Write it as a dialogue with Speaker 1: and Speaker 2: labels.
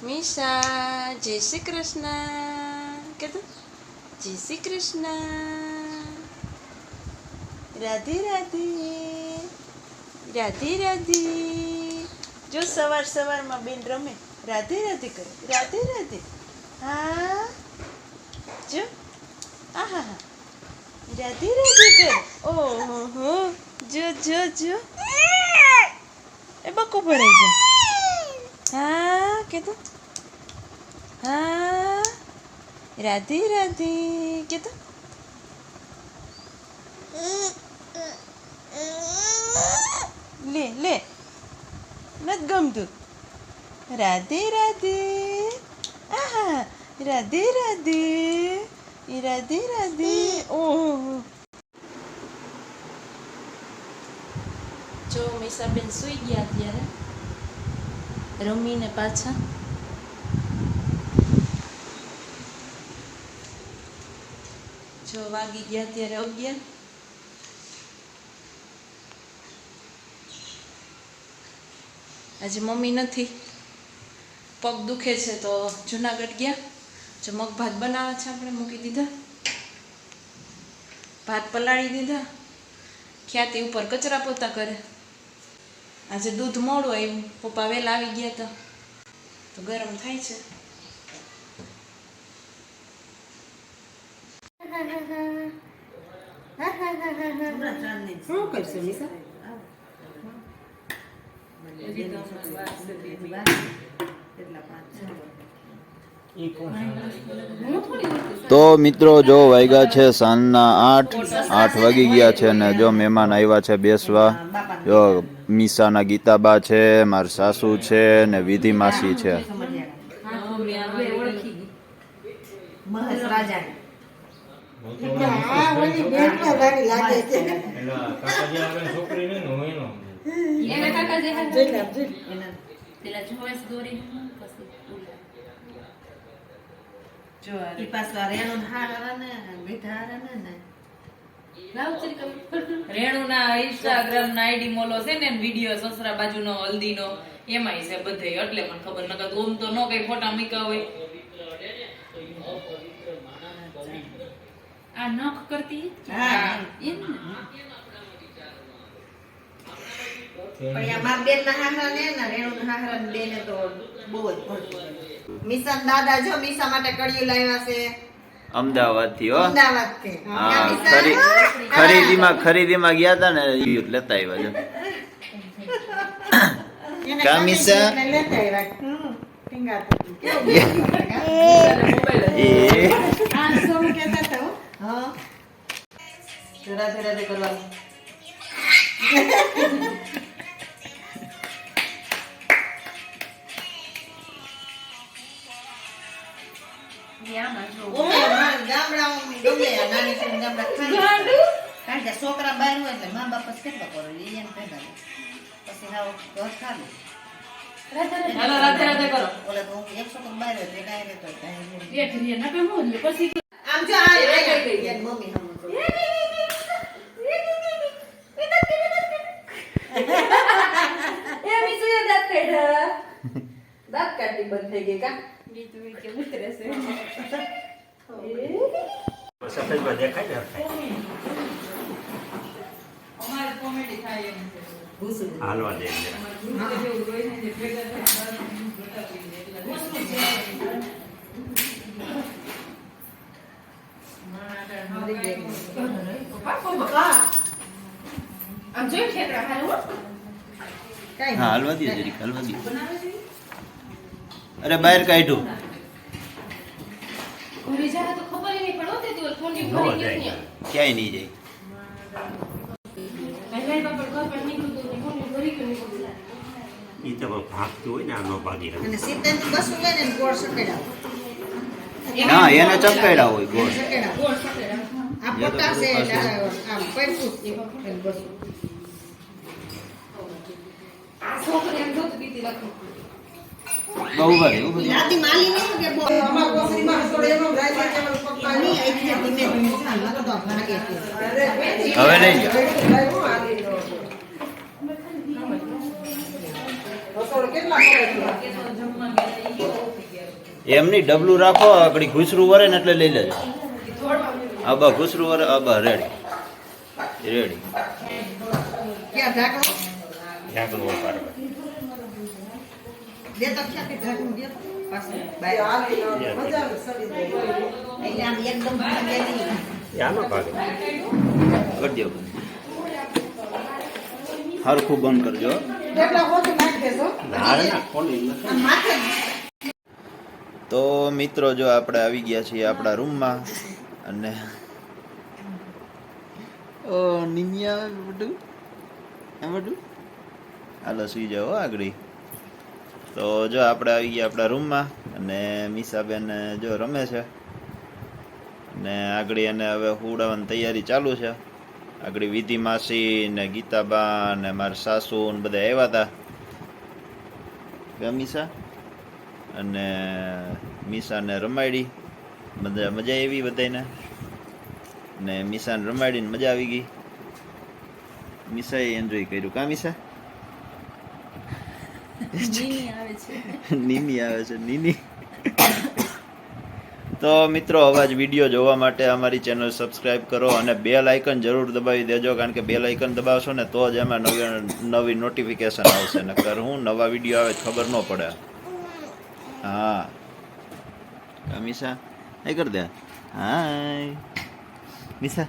Speaker 1: મીશા જય શ્રી કૃષ્ણ કીધું જય શ્રી કૃષ્ણ રાધે રાધે રાધે રાધે જો સવાર સવારમાં બેન રમે રાધે રાધે કરે રાધે રાધે હા જો આહા હા રાધે રાધે કરે ઓહો હો જો જો જો એ બકો ભરાઈ જાય હા કીધું હા? રાધે રાધે. કીધું લે લે. નથી ગમતું. રાધે રાધે. આહા. રાધે રાધે. રાધે રાધે. ઓહો. જો મીસાબેન સૂઈ ગયા ત્યારે રમીને પાછા. જો વાગી ગયા ત્યારે અગિયાર. આજે મમ્મી નથી. પગ દુખે છે તો જુનાગઢ ગયા. જો મગ ભાત બનાવે છે આપણે મૂકી દીધા. ભાત પલાળી દીધા. ખ્યાતિ ઉપર કચરા પોતા કરે. આજે દૂધ મોડું આવ્યું. પપ્પા વહેલા આવી ગયા હતા. તો ગરમ થાય છે.
Speaker 2: શું કરશે નિશા
Speaker 3: તો મિત્રો જો વાગ્યા છે સાંજના આઠ આઠ વાગી ગયા છે ને જો મહેમાન આવ્યા છે બેસવા જો મીસાના ગીતાબા છે મારા સાસુ છે ને વિધિ માસી છે.
Speaker 2: રાજા
Speaker 4: રેણુના ઇન્સ્ટાગ્રામ ના આઈડી મોલો છે ને વીડિયો સસરા બાજુનો હલ્દીનો, એમાંય છે બધે, એટલે મને ખબર નકર ઓમ તો નો કઈ ફોટા મૂક્યા હોય આ નખ કરતી
Speaker 2: હા.
Speaker 4: એમ ને?
Speaker 2: પણ આ મારા બેન ના હારા ને ને રેણુ ના હારા ને બેને તો બહુ જ ભરતું મિશન દાદા જો મિશા નખ કરતી લાવ્યા છે.
Speaker 3: અમદાવાદથી હો
Speaker 2: અમદાવાદથી
Speaker 3: હા ખરી ખરીદીમાં ખરીદીમાં ગયા હતા ને લેતા આવ્યા છે. કા
Speaker 2: લેતા આવ્યા. હો. હા રાધે રાધે કરવાનું છોકરી બહાર હોય એટલે મા બાપ કેટલા કરે ઈ એમ કહેતા હોય. પછી હાવ ઘર ખાલી
Speaker 4: રાધે રાધે કરો
Speaker 2: ઓલા તો એક છોકરો બહાર હોય એટલે
Speaker 4: હું લ્યો. પછી
Speaker 2: ગઈ
Speaker 1: બંધ થઈ ગઈ કા
Speaker 5: સફેદમાં દેખાય ને.
Speaker 4: અમારે કોમેડી થાય એમ.
Speaker 5: હાલવા દે એટલે.
Speaker 4: જેવું હોય ને જે ભેગા થાય જોતા પડી જાય એટલે
Speaker 1: આમ જોઈ ઠેકડા હાલો
Speaker 2: કાંઈ
Speaker 3: હા. હાલવા દે જરીક હાલવા દે અરે બહાર કાઢ્યું ક્યાંય નહીં જાય.
Speaker 1: એ તો
Speaker 5: ભાગતું હોય ને આનો ભાગી
Speaker 2: અને ગોળ.
Speaker 3: ના એને ચપકાયડા હોય ગોળ.
Speaker 1: ગોળ સકેડા
Speaker 2: પોતા છે આમ પડતું જ એને બસો.
Speaker 1: છોકરી એમ જોતી બીતી લખું
Speaker 3: બહુ વાર એવું બધું
Speaker 2: લાદી માલી નહીં કે બહુ. અમારા કોસરીમાં થોડો એનો રાઈ રાઈ કેવલ પપ્પા નહીં, અહીંથી ધીમે ધીમે ચાલ, નકર તો ભાગે છે.
Speaker 3: હવે
Speaker 2: છે?
Speaker 4: જમવા
Speaker 3: એમની ડબલું રાખો આગળ ઘૂસરું વરે ને એટલે લઈ લેજો આબા ઘુસરું વર આબા રેડી. રેડી.
Speaker 2: ક્યાં ઢાંકણું?
Speaker 5: ઢાંકણું ઉપાડવા.
Speaker 2: દે તો ક્યાં કે ઢાંકણું દે તો. પાછું બહાર. એટલે આમ એકદમ ભાગે નહીં.
Speaker 5: આનો ભાગે.
Speaker 3: કરી દો હરખું બંધ કરજો તો મિત્રો જો આપણે આવી ગયા છીએ આપણા રૂમમાં અને ઓ નિમિયા બધું આ બધું હાલો સુઈ જાઓ આગળ તો જો આપણે આવી ગયા આપણા રૂમમાં અને મીસાબેન જો રમે છે ને આગળ એને હવે હુડાવાની તૈયારી ચાલુ છે આગળ વિધિ માસી ને ગીતાબા ને મારા સાસુ ને બધા આવ્યા હતા મીસા અને મીસાને રમાડી મજા મજા આવી બધાને ને મિસાને રમાડીને મજા આવી ગઈ. મિસાએ એન્જોય કર્યું. કા મિસા? નીની આવે છે. નીની તો મિત્રો અવાજ વીડિયો જોવા માટે અમારી ચેનલ સબસ્ક્રાઇબ કરો અને બેલ આઇકન જરૂર દબાવી દેજો કારણ કે બેલ આઇકન દબાવશો ને તો જ એમાં નવી નવી નોટિફિકેશન આવશે. નકર હું નવા વીડિયો આવે ખબર ન પડે. હા. કા મીસા એ કર દે હાય મીસા